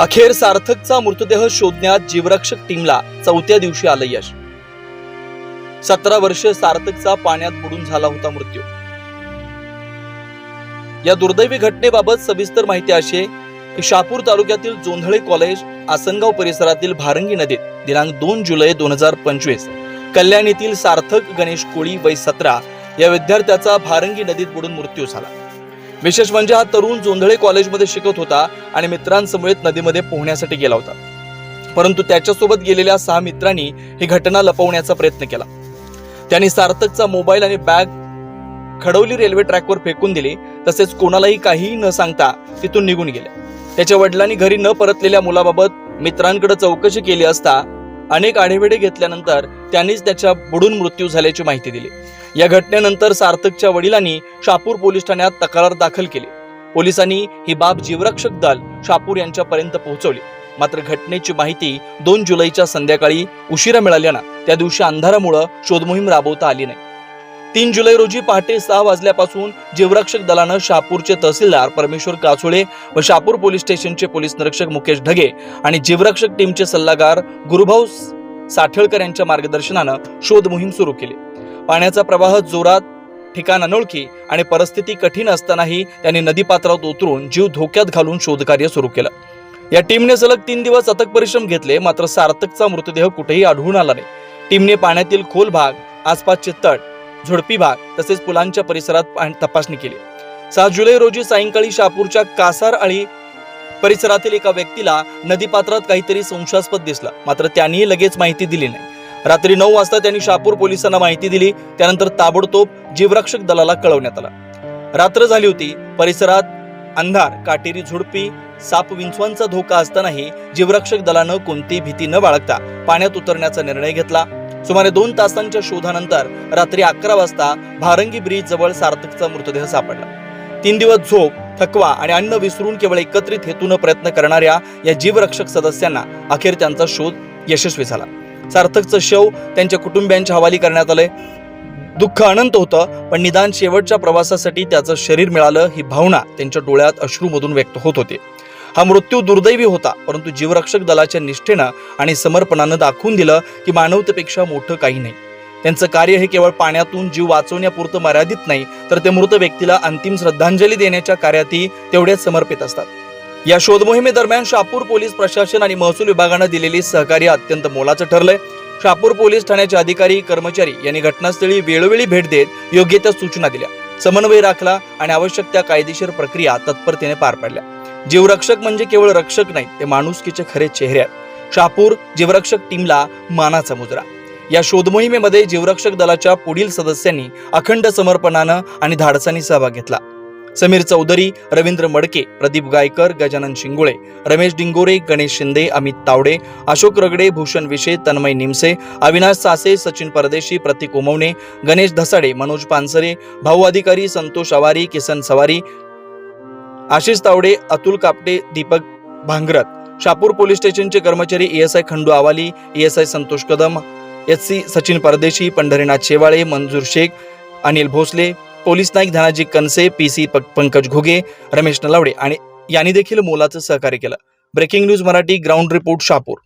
अखेर सार्थकचा मृतदेह शोधण्यात जीवरक्षक टीमला चौथ्या दिवशी आलं यश. सतरा वर्ष सार्थकचा पाण्यात बुडून झाला होता मृत्यू. या दुर्दैवी घटनेबाबत सविस्तर माहिती अशी आहे की शापूर तालुक्यातील जोंधळे कॉलेज आसनगाव परिसरातील भारंगी नदीत दिनांक दोन जुलै दोन हजार पंचवीस कल्याणीतील सार्थक गणेश कोळी वय सतरा या विद्यार्थ्याचा भारंगी नदीत बुडून मृत्यू झाला. विशेष म्हणजे हा तरुण जोंधळे कॉलेजमध्ये शिकत होता आणि मित्रांसमवेत नदीमध्ये पोहण्यासाठी गेला होता. परंतु त्याच्यासोबत गेलेल्या सहा मित्रांनी ही घटना लपवण्याचा प्रयत्न केला. त्यांनी सार्थकचा मोबाईल आणि बॅग खडवली रेल्वे ट्रॅकवर फेकून दिली. तसेच कोणालाही काहीही न सांगता तिथून निघून गेले. त्याच्या वडिलांनी घरी न परतलेल्या मुलाबाबत मित्रांकडे चौकशी केली असता अनेक आढेवेढे घेतल्यानंतर त्यांनीच त्याच्या बुडून मृत्यू झाल्याची माहिती दिली. या घटनेनंतर सार्थकच्या वडिलांनी शापूर पोलीस ठाण्यात तक्रार दाखल केली. पोलिसांनी ही बाब जीवरक्षक दल शापूर यांच्यापर्यंत पोहोचवली. मात्र घटनेची माहिती दोन जुलैच्या संध्याकाळी उशिरा मिळाल्यानं त्या दिवशी अंधारामुळं शोधमोहीम राबवता आली नाही. तीन जुलै रोजी पहाटे सहा वाजल्यापासून जीवरक्षक दलानं शापूरचे तहसीलदार परमेश्वर काचोळे व शापूर पोलीस स्टेशनचे पोलीस निरीक्षक मुकेश ढगे आणि जीवरक्षक टीमचे सल्लागार गुरुभाऊ साठेळकर यांच्या मार्गदर्शनानं शोध मोहीम सुरू केली. पाण्याचा प्रवाह जोरात ठिकाण अनोळखी आणि परिस्थिती कठीण असतानाही त्यांनी नदीपात्रात उतरून जीव धोक्यात घालून शोधकार्य सुरू केलं. या टीमने सलग तीन दिवस अथक परिश्रम घेतले मात्र सार्थकचा मृतदेह कुठेही आढळून आला नाही. टीमने पाण्यातील खोल भाग आसपासचे तट झुडपी भाग तसेच पुलांच्या परिसरात तपासणी केली. सहा जुलै रोजी सायंकाळी शहापूरच्या कासार अळी परिसरातील एका व्यक्तीला नदीपात्रात काहीतरी संशयास्पद दिसला मात्र त्यांनीही लगेच माहिती दिली नाही. रात्री नऊ वाजता त्यांनी शापूर पोलिसांना माहिती दिली. त्यानंतर ताबडतोब जीवरक्षक दलाला कळवण्यात आला. रात्र झाली होती. परिसरात अंधार काटेरी झुडपी साप विंचवांचा धोका असतानाही जीवरक्षक दलानं कोणती भीती न बाळगता पाण्यात उतरण्याचा निर्णय घेतला. सुमारे दोन तासांच्या शोधानंतर रात्री अकरा वाजता भारंगी ब्रिज जवळ सार्थकचा मृतदेह सापडला. तीन दिवस झोप थकवा आणि अन्न विसरून केवळ एकत्रित हेतून प्रयत्न करणाऱ्या या जीवरक्षक सदस्यांना अखेर त्यांचा शोध यशस्वी झाला. सार्थकचं शव त्यांच्या कुटुंबियांच्या हवाली करण्यात आलंय. दुःख अनंत होतं पण निदान शेवटच्या प्रवासासाठी त्याचं शरीर मिळालं ही भावना त्यांच्या डोळ्यात अश्रूमधून व्यक्त होत होते. हा मृत्यू दुर्दैवी होता परंतु जीवरक्षक दलाच्या निष्ठेनं आणि समर्पणानं दाखवून दिलं की मानवतेपेक्षा मोठं काही नाही. त्यांचं कार्य हे केवळ पाण्यातून जीव वाचवण्यापुरतं मर्यादित नाही तर ते मृत व्यक्तीला अंतिम श्रद्धांजली देण्याच्या कार्यातही तेवढेच समर्पित असतात. या शोध मोहिमेदरम्यान शापूर पोलीस प्रशासन आणि महसूल विभागानं दिलेली सहकार्य अत्यंत मोलाचं ठरलंय. शापूर पोलीस ठाण्याचे अधिकारी कर्मचारी यांनी घटनास्थळी वेळोवेळी भेट देत योग्य त्या सूचना दिल्या. समन्वय राखला आणि आवश्यक त्या कायदेशीर प्रक्रिया तत्परतेने पार पाडल्या. जीवरक्षक म्हणजे केवळ रक्षक नाही ते माणुसकीचे खरे चेहरे आहेत. शापूर जीवरक्षक टीमला मानाचा मुजरा. या शोध मोहिमेमध्ये जीवरक्षक दलाच्या पुढील सदस्यांनी अखंड समर्पणानं आणि धाडसानी सहभाग घेतला. समीर चौधरी रवींद्र मडके प्रदीप गायकर गजानन शिंगोळे रमेश डिंगोरे गणेश शिंदे अमित तावडे अशोक रगडे भूषण विशे तन्मय निमसे अविनाश सासे सचिन परदेशी प्रतीक उमवणे गणेश धसाडे मनोज पानसरे भाऊ अधिकारी संतोष आवारी किसन सवारी आशिष तावडे अतुल कापटे दीपक भांगरत. शापूर पोलीस स्टेशनचे कर्मचारी S I Khandu Awali S I Santosh Kadam S C Sachin Pardeshi Pandharinath Shewale Manjur Shaikh Anil Bhosle police naik Dhanaji Kanse P C Pankaj Ghuge Ramesh Nalawade आणि यांनी देखील मोलाचं सहकार्य केलं. Breaking news Marathi ground report Shapur.